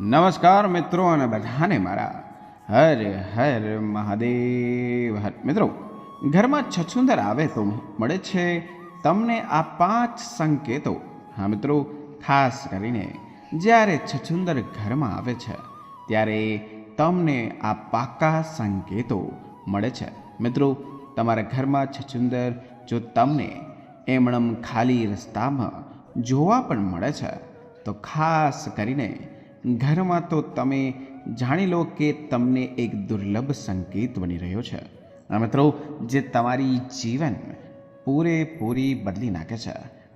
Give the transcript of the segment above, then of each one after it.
નમસ્કાર મિત્રો અને બધાને મારા હર હર મહાદેવ હર. મિત્રો, ઘરમાં છછુંદર આવે તો મળે છે. તમને આ પાંચ સંકેતો. હા મિત્રો, ખાસ કરીને જ્યારે છછુંદર ઘરમાં આવે છે, ત્યારે તમને આ પાકા સંકેતો મળે છે. મિત્રો, તમારા ઘરમાં છછુંદર જો તમને એમણમ ખાલી રસ્તામાં જોવા પણ મળે છે, તો ખાસ કરીને ઘરમાં તો તમે જાણી લો કે તમને એક દુર્લભ સંકેત બની રહ્યો છે. આ મિત્રો, જે તમારી જીવન પૂરેપૂરી બદલી નાખે છે.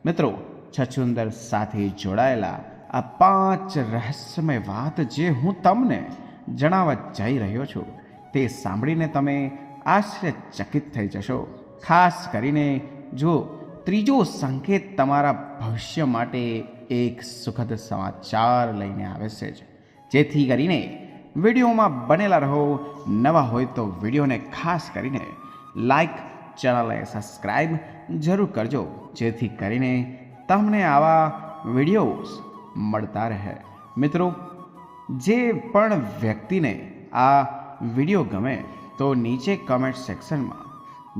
મિત્રો, છછુંદર સાથે જોડાયેલા આ પાંચ રહસ્યમય વાત જે હું તમને જણાવવા જઈ રહ્યો છું, તે સાંભળીને તમે આશ્ચર્યચકિત થઈ જશો. ખાસ કરીને જો ત્રીજો સંકેત તમારા ભવિષ્ય માટે એક સુખદ સમાચાર લઈને આવે છે જેથી કરીને વિડીયોમાં બનેલા રહો, નવા હોય તો વિડીયોને ખાસ કરીને લાઈક, ચેનલને સબસ્ક્રાઈબ જરૂર કરજો, જેથી કરીને તમને આવા વિડીયોઝ મળતા રહે. મિત્રો, જે પણ વ્યક્તિને આ વીડિયો ગમે તો નીચે કમેન્ટ સેક્શનમાં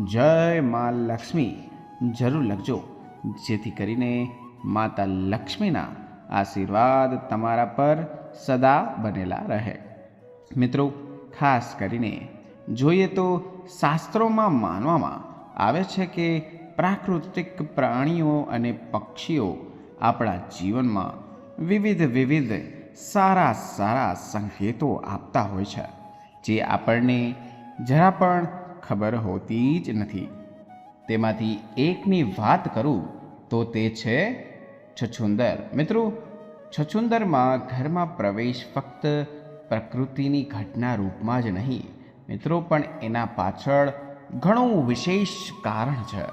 જય મા લક્ષ્મી જરૂર લખજો. જેથી કરીને માતા લક્ષ્મીના આશીર્વાદ તમારા પર સદા બનેલા રહે. મિત્રો, ખાસ કરીને જોઈએ તો શાસ્ત્રોમાં માનવામાં આવે છે કે પ્રાકૃતિક પ્રાણીઓ અને પક્ષીઓ આપણા જીવનમાં વિવિધ વિવિધ સારા સારા સંકેતો આપતા હોય છે, જે આપણને જરા પણ ખબર હોતી જ નથી. તેમાંથી એકની વાત કરું તો તે છે છછુંદર. મિત્રો, છછુંદરમાં ઘરમાં પ્રવેશ ફક્ત પ્રકૃતિની ઘટના રૂપમાં જ નહીં. મિત્રો, પણ એના પાછળ ઘણું વિશેષ કારણ છે.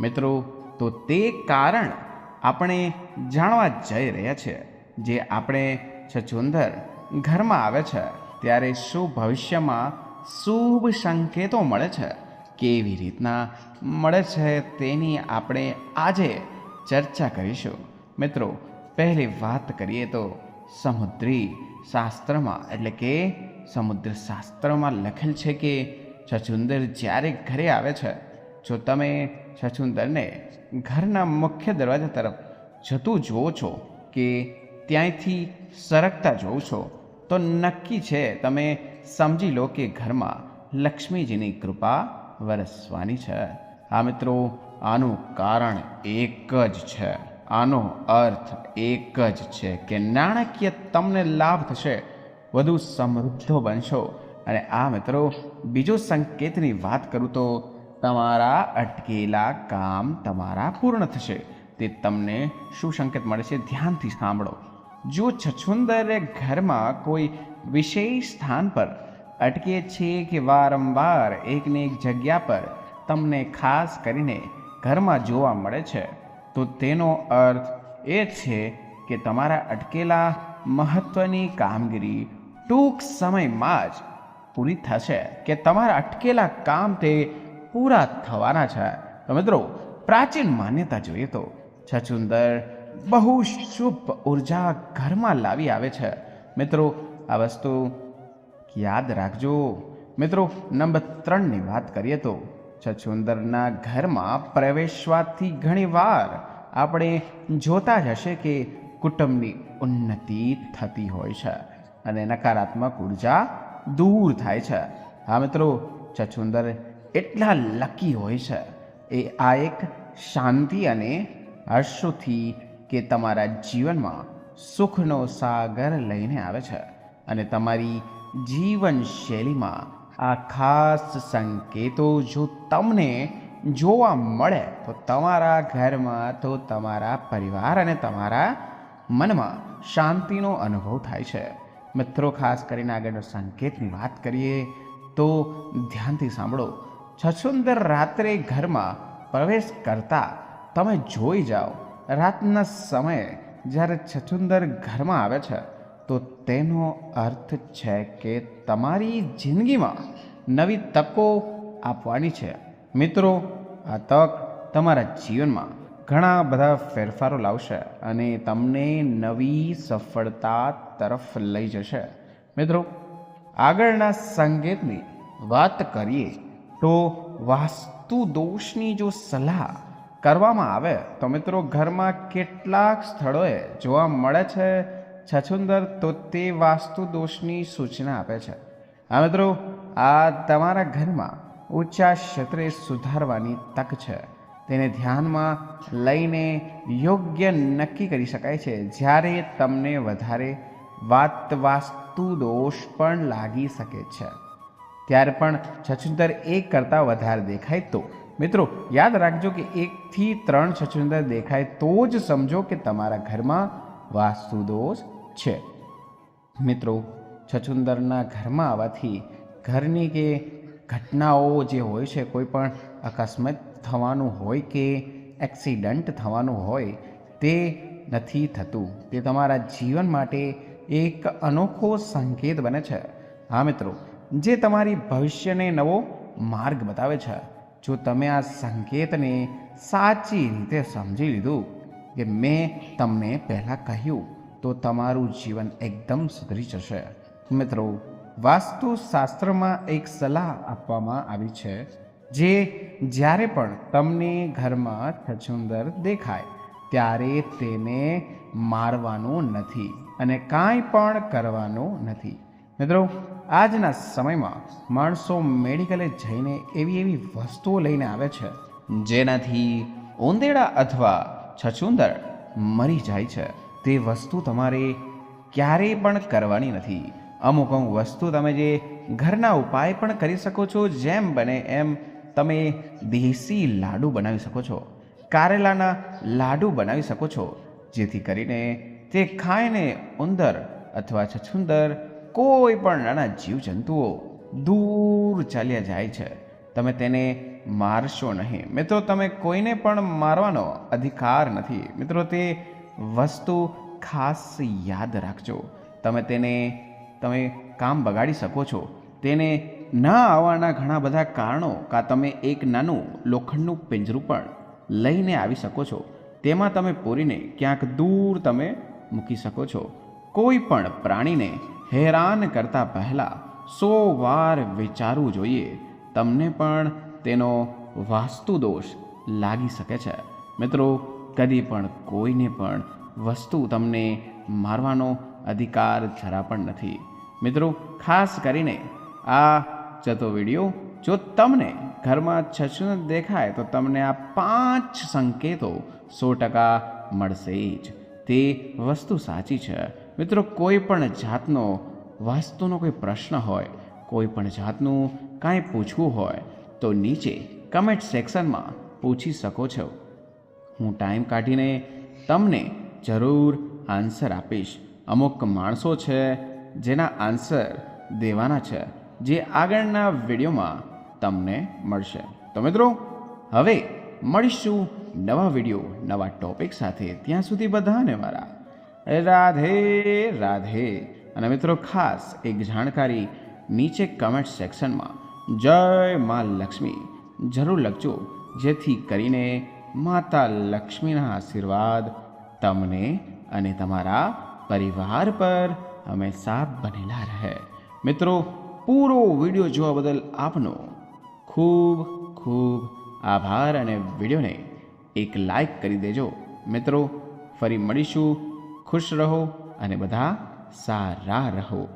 મિત્રો, તો તે કારણ આપણે જાણવા જઈ રહ્યા છે. જે આપણે છછુંદર ઘરમાં આવે છે, ત્યારે શું ભવિષ્યમાં શુભ સંકેતો મળે છે? કેવી રીતના મળે છે તેની આપણે આજે ચર્ચા કરીશું. મિત્રો, પહેલી વાત કરીએ તો સમુદ્રી શાસ્ત્રમાં, એટલે કે સમુદ્ર શાસ્ત્રમાં લખેલ છે કે છછુંદર જ્યારે ઘરે આવે છે, જો તમે છછુંદરને ઘરના મુખ્ય દરવાજા તરફ જતું જુઓ છો કે ત્યાંથી સરકતા જોઉં છો, તો નક્કી છે, તમે સમજી લો કે ઘરમાં લક્ષ્મીજીની કૃપા વરસવાની છે. આ મિત્રો, આનું કારણ એક જ છે. આનો અર્થ એક જ છે કે નાણાકીય તમને લાભ થશે. વધુ સમૃદ્ધ બનશો. અને આ મિત્રો, બીજો સંકેતની વાત કરું તો, તમારા અટકેલા કામ તમારા પૂર્ણ થશે. તે તમને શું સંકેત મળે છે? ધ્યાનથી સાંભળો. જો છછુંદરે ઘરમાં કોઈ વિશેષ સ્થાન પર અટકે છીએ કે વારંવાર એકને એક જગ્યા પર તમને ખાસ કરીને ઘરમાં જોવા મળે છે. તો તેનો અર્થ એ છે કે તમારા અટકેલા મહત્ત્વની કામગીરી ટૂંક સમયમાં જ પૂરી થશે કે તમારા અટકેલા કામ તે પૂરા થવાના છે. તો મિત્રો, પ્રાચીન માન્યતા જોઈએ તો છછુંદર બહુ શુભ ઊર્જા ઘરમાં લાવી આવે છે. મિત્રો, આ વસ્તુ યાદ રાખજો. મિત્રો, નંબર ત્રણની વાત કરીએ તો છછુંદરના ઘરમાં પ્રવેશવાથી ઘણીવાર આપણે જોતા જ હશે કે કુટુંબની ઉન્નતિ થતી હોય છે અને નકારાત્મક ઊર્જા દૂર થાય છે. હા, મિત્રો છછુંદર એટલા લકી હોય છે. એ આ એક શાંતિ અને હર્ષોથી કે તમારા જીવનમાં સુખનો સાગર લઈને આવે છે. અને તમારી જીવનશૈલીમાં આ ખાસ સંકેતો જો તમને જોવા મળે, તો તમારા ઘરમાં, તો તમારા પરિવાર અને તમારા મનમાં શાંતિનો અનુભવ થાય છે. મિત્રો, ખાસ કરીને આગળનો સંકેતની વાત કરીએ, તો ધ્યાનથી સાંભળો. છછુંદર રાત્રે ઘરમાં પ્રવેશ કરતા તમે જોઈ જાઓ, રાતના સમયે જ્યારે છછુંદર ઘરમાં આવે છે તો તેનો અર્થ છે કે તમારી જિંદગીમાં નવી તકો આપવાની છે. મિત્રો, આ તક તમારા જીવનમાં ઘણા બધા ફેરફારો લાવશે અને તમને નવી સફળતા તરફ લઈ જશે. મિત્રો, આગળના સંકેતની વાત કરીએ તો વાસ્તુ દોષની જો સલાહ કરવામાં આવે તો મિત્રો, ઘરમાં કેટલાક સ્થળોએ જોવા મળે છે છછુંદર, તો તે વાસ્તુ દોષની સૂચના આપે છે. હા, મિત્રો, આ તમારા ઘરમાં ઊંચા ક્ષેત્રે સુધારવાની તક છે. તેને ધ્યાનમાં લઈને યોગ્ય નક્કી કરી શકાય છે. જ્યારે તમને વધારે વાત વાસ્તુ દોષ પણ લાગી શકે છે. ત્યારે પણ છછુંદર એક કરતાં વધારે દેખાય તો. મિત્રો, યાદ રાખજો કે એકથી ત્રણ છછુંદર દેખાય તો જ સમજો કે તમારા ઘરમાં વાસ્તુ દોષ છે. મિત્રો છછુંદરના ઘરમાં આવવાથી ઘરની કે ઘટનાઓ જે હોય છે, કોઈ પણ અકસ્માત થવાનું હોય કે એક્સિડન્ટ થવાનું હોય, તે નથી થતું. તે તમારા જીવન માટે એક અનોખો સંકેત બને છે. હા, મિત્રો, જે તમારી ભવિષ્યને નવો માર્ગ બતાવે છે. જો તમે આ સંકેતને સાચી રીતે સમજી લીધું કે મેં તમને પહેલાં કહ્યું તો તમારું જીવન એકદમ સુધરી જશે. મિત્રો, વાસ્તુશાસ્ત્રમાં એક સલાહ આપવામાં આવી છે, જે જ્યારે પણ તમને ઘરમાં છછુંદર દેખાય, ત્યારે તેને મારવાનું નથી અને કાંઈ પણ કરવાનું નથી. મિત્રો, આજના સમયમાં માણસો મેડિકલે જઈને એવી એવી વસ્તુઓ લઈને આવે છે, જેનાથી ઉંદેડા અથવા છછુંદર મરી જાય છે. તે વસ્તુ તમારે ક્યારેય પણ કરવાની નથી. અમુક અમુક વસ્તુ તમે જે ઘરના ઉપાય પણ કરી શકો છો, જેમ બને એમ તમે દેશી લાડુ બનાવી શકો છો, કારેલાના લાડુ બનાવી શકો છો, જેથી કરીને તે ખાઈને ઉંદર અથવા છછુંદર કોઈ પણ નાના જીવજંતુઓ દૂર ચાલ્યા જાય છે. તમે તેને મારશો નહીં. મિત્રો, તમે કોઈને પણ મારવાનો અધિકાર નથી. મિત્રો, તે વસ્તુ ખાસ યાદ રાખજો. તમે તેને, તમે કામ બગાડી શકો છો. તેને ના આવવાના ઘણા બધા કારણો કાં તમે એક નાનું લોખંડનું પિંજરું પણ લઈને આવી શકો છો. તેમાં તમે પૂરીને ક્યાંક દૂર તમે મૂકી શકો છો. કોઈ પણ પ્રાણીને હેરાન કરતા પહેલાં સો વાર વિચારવું જોઈએ. તમને પણ તેનો વાસ્તુ દોષ લાગી શકે છે. મિત્રો કદી પણ કોઈને પણ વસ્તુ તમને મારવાનો અધિકાર જરા પણ નથી. મિત્રો, ખાસ કરીને આ જતો વીડિયો, જો તમને ઘરમાં છછું દેખાય, તો તમને આ પાંચ સંકેતો સો ટકા મળશે જ. તે વસ્તુ સાચી છે. મિત્રો, કોઈ પણ જાતનો વાસ્તુનો કોઈ પ્રશ્ન હોય, કોઈ પણ જાતનું કાંઈ પૂછવું હોય, તો નીચે કમેન્ટ સેક્શનમાં પૂછી શકો છો. હું ટાઈમ કાઢીને તમને જરૂર આન્સર આપીશ. અમુક માણસો છે જેના આન્સર દેવાના છે, જે આગળના વિડીયોમાં તમને મળશે. તો મિત્રો, હવે મળીશું નવા વીડિયો, નવા ટોપિક સાથે. ત્યાં સુધી બધાને મારા રાધે રાધે. અને મિત્રો, ખાસ એક જાણકારી નીચે કમેન્ટ સેક્શનમાં જય મા લક્ષ્મી. જરૂર લખજો, જેથી કરીને માતા લક્ષ્મીના આશીર્વાદ તમને અને તમારા પરિવાર પર હંમેશા બનેલા રહે. મિત્રો, પૂરો વીડિયો જોવા બદલ આપનો ખૂબ ખૂબ આભાર અને વિડીયોને એક લાઈક કરી દેજો. મિત્રો, ફરી મળીશું. ખુશ રહો અને બધા સારા રહો.